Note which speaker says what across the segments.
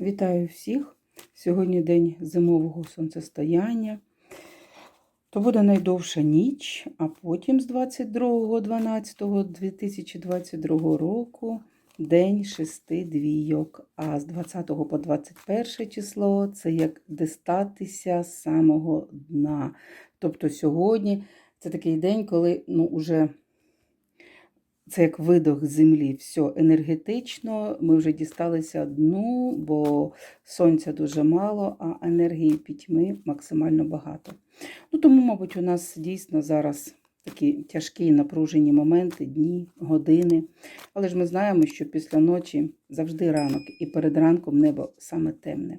Speaker 1: Вітаю всіх! Сьогодні день зимового сонцестояння. То буде найдовша ніч, а потім з 22.12.2022 року день шести двійок. А з 20 по 21 число це як дистатися з самого дна. Тобто сьогодні це такий день, коли ну, уже це як видох землі. Все енергетично. Ми вже дісталися дну, бо сонця дуже мало, а енергії пітьми максимально багато. Ну, Тому, мабуть, у нас дійсно зараз такі тяжкі напружені моменти, дні, години. Але ж ми знаємо, що після ночі завжди ранок, і перед ранком небо саме темне.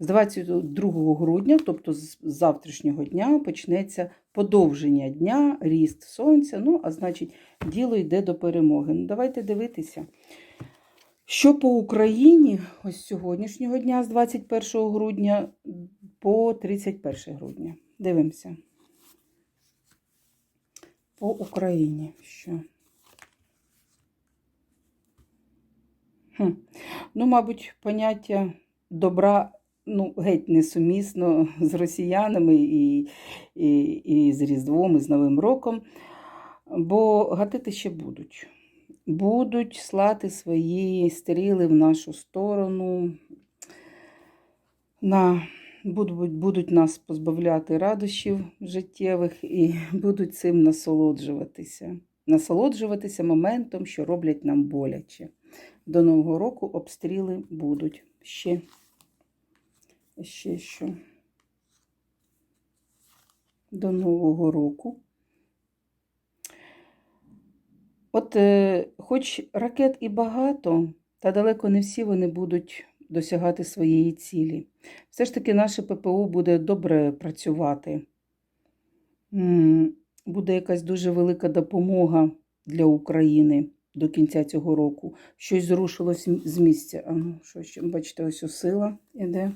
Speaker 1: З 22 грудня, тобто з завтрашнього дня, почнеться подовження дня, ріст сонця. Ну, а значить, діло йде до перемоги. Ну, давайте дивитися. Що по Україні ось сьогоднішнього дня, з 21 грудня по 31 грудня. Дивимося. По Україні. Що? Хм. Ну, мабуть, поняття добра ну, геть несумісно з росіянами і, і, і з Різдвом, і з Новим роком, бо гатити ще будуть. Будуть слати свої стріли в нашу сторону, на, будуть, нас позбавляти радощів життєвих і будуть цим насолоджуватися. Насолоджуватися моментом, що роблять нам боляче. До Нового року обстріли будуть ще. Ще що. До Нового року. От, е, хоч ракет і багато, та далеко не всі вони будуть досягати своєї цілі. Все ж таки, наше ППО буде добре працювати. Буде якась дуже велика допомога для України до кінця цього року. Щось зрушилось з місця. А ну, що ще? Бачите, ось сила іде.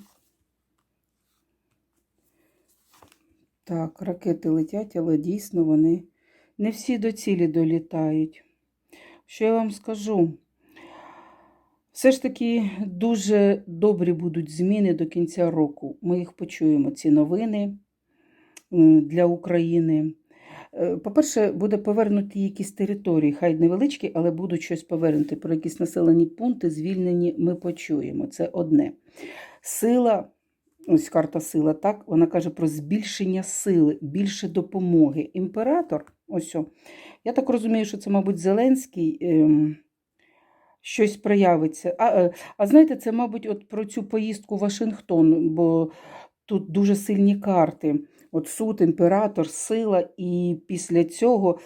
Speaker 1: Так, ракети летять, але дійсно вони не всі до цілі долітають. Що я вам скажу? Все ж таки дуже добрі будуть зміни до кінця року. Ми їх почуємо, ці новини е, для України. Е, По-перше, буде повернуті якісь території, хай невеличкі, але будуть щось повернути. Про якісь населені пункти звільнені ми почуємо. Це одне. Сила, ось карта сила, так, вона каже про збільшення сили, більше допомоги. Імператор, ось, о, я так розумію, що це, мабуть, Зеленський. Щось проявиться. А, е, а знаєте, це, мабуть, от про цю поїздку в Вашингтон, бо тут дуже сильні карти. От суд, імператор, сила, і після цього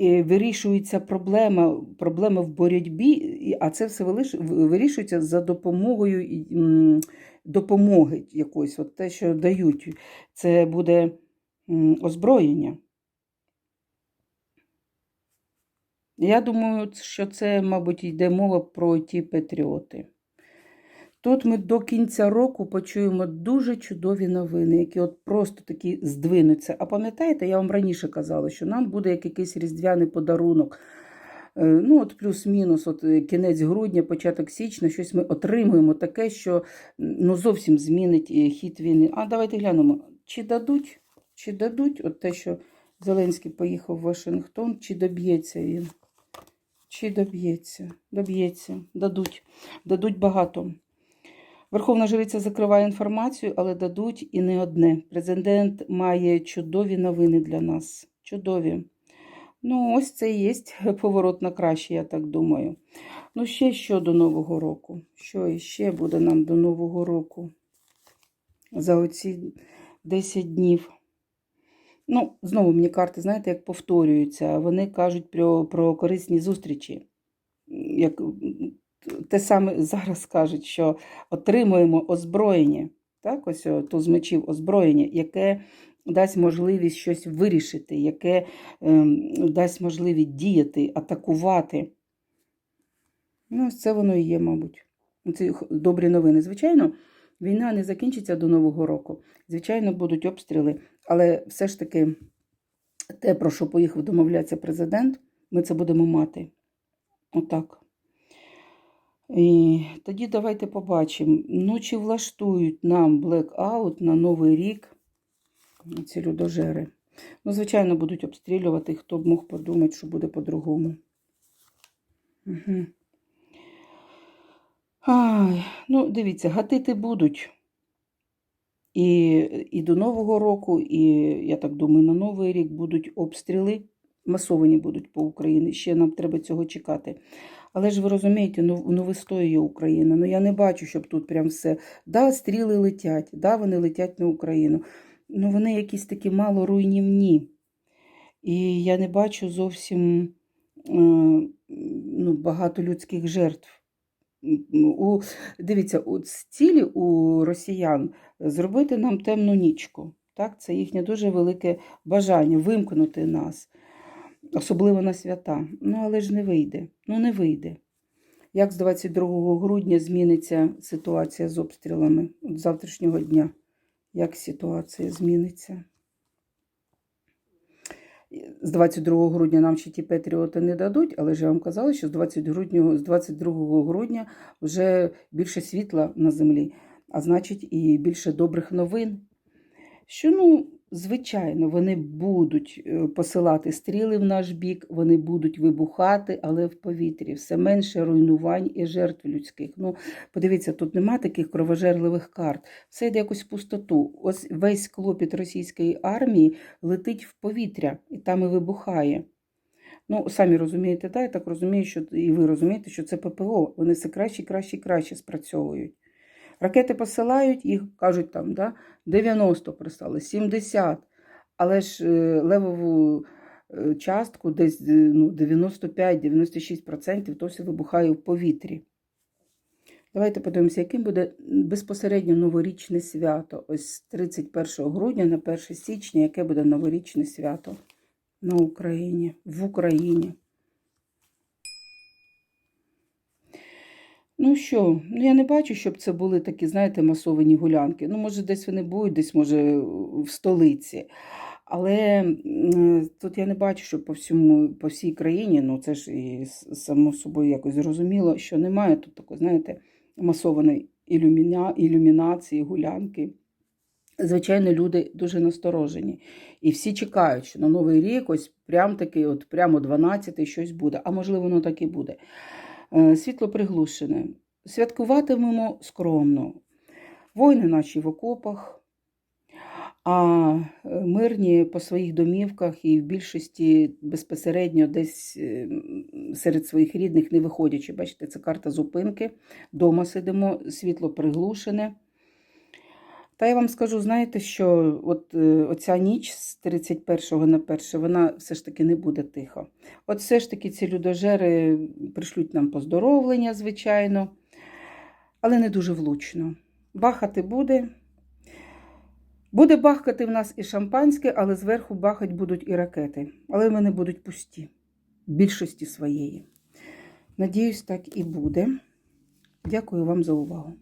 Speaker 1: е, вирішується проблема, проблема в боротьбі, а це все вирішується за допомогою допомоги якоїсь, от те, що дають. Це буде озброєння. Я думаю, що це, мабуть, йде мова про ті патріоти. Тут ми до кінця року почуємо дуже чудові новини, які от просто такі здвинуться. А пам'ятаєте, я вам раніше казала, що нам буде як якийсь різдвяний подарунок. Е, Ну, от плюс-мінус, от е, кінець грудня, початок січня, щось ми отримуємо таке, що ну, зовсім змінить е, хід війни. А давайте глянемо, чи дадуть, чи дадуть от те, що Зеленський поїхав в Вашингтон, чи доб'ється він? Чи доб'ється? Доб'ється, дадуть. Дадуть багато. Верховна жриця закриває інформацію, але дадуть і не одне. Президент має чудові новини для нас. Чудові. Ну, ось це і є поворот на краще, я так думаю. Ну, ще що до Нового року? Що іще буде нам до Нового року? За оці 10 днів. Ну, знову мені карти, знаєте, як повторюються. Вони кажуть про, про корисні зустрічі. Як те саме зараз кажуть, що отримуємо озброєння, так, ось о, туз мечів озброєння, яке дасть можливість щось вирішити, яке ем, дасть можливість діяти, атакувати. Ну, це воно і є, мабуть. Це добрі новини. Звичайно, війна не закінчиться до Нового року. Звичайно, будуть обстріли, але все ж таки те, про що поїхав домовлятися президент, ми це будемо мати. Отак. І тоді давайте побачимо, ну чи влаштують нам блекаут на Новий рік ці людожери. Ну, звичайно, будуть обстрілювати, хто б мог подумати, що буде по-другому. Угу. Ай, ну, дивіться, гатити будуть. І, і до Нового року, і, я так думаю, на Новий рік будуть обстріли, масовані будуть по Україні. Ще нам треба цього чекати. Але ж ви розумієте, ну, ну вистоює Україна. Ну я не бачу, щоб тут прям все. Да, стріли летять, да, вони летять на Україну. Ну вони якісь такі мало руйнівні. І я не бачу зовсім е, ну, багато людських жертв. У, дивіться, у цілі у росіян зробити нам темну нічку. Так? Це їхнє дуже велике бажання вимкнути нас, особливо на свята. Ну, але ж не вийде. Ну, не вийде. Як з 22 грудня зміниться ситуація з обстрілами От завтрашнього дня? Як ситуація зміниться? З 22 грудня нам ще ті патріоти не дадуть, але ж я вам казала, що з 22 грудня, з 22 грудня вже більше світла на землі, а значить, і більше добрих новин. Що, ну, звичайно, вони будуть е, посилати стріли в наш бік, вони будуть вибухати, але в повітрі все менше руйнувань і жертв людських. Ну, подивіться, тут нема таких кровожерливих карт. Все йде якось в пустоту. Ось весь клопіт російської армії летить в повітря і там і вибухає. Ну, самі розумієте, да, я так розумію, що і ви розумієте, що це ППО. Вони все краще, краще краще спрацьовують. Ракети посилають, їх кажуть там, да, 90 прислали, 70. Але ж е, левову е, частку десь е, ну, 95-96% то все вибухає в повітрі. Давайте подивимося, яким буде безпосередньо новорічне свято. Ось з 31 грудня на 1 січня, яке буде новорічне свято на Україні, в Україні. Ну що, ну я не бачу, щоб це були такі, знаєте, масовані гулянки. Ну, може, десь вони будуть, десь, може, в столиці. Але тут я не бачу, що по всьому, по всій країні, ну це ж і само собою якось зрозуміло, що немає тут такої, знаєте, масованої ілюміна, ілюмінації, гулянки. Звичайно, люди дуже насторожені. І всі чекають, що на Новий рік ось прям таки, от прямо 12 щось буде. А можливо, воно так і буде. Е, Світло приглушене. Святкуватимемо скромно. Воїни наші в окопах, а е, мирні по своїх домівках і в більшості безпосередньо десь е, серед своїх рідних не виходячи. Бачите, це карта зупинки. Дома сидимо, світло приглушене. Та я вам скажу, знаєте, що от е, оця ніч з 31 на 1, вона все ж таки не буде тиха. От все ж таки ці людожери пришлють нам поздоровлення, звичайно, але не дуже влучно. Бахати буде. Буде бахкати в нас і шампанське, але зверху бахать будуть і ракети. Але вони будуть пусті, більшості своєї. Надіюсь, так і буде. Дякую вам за увагу.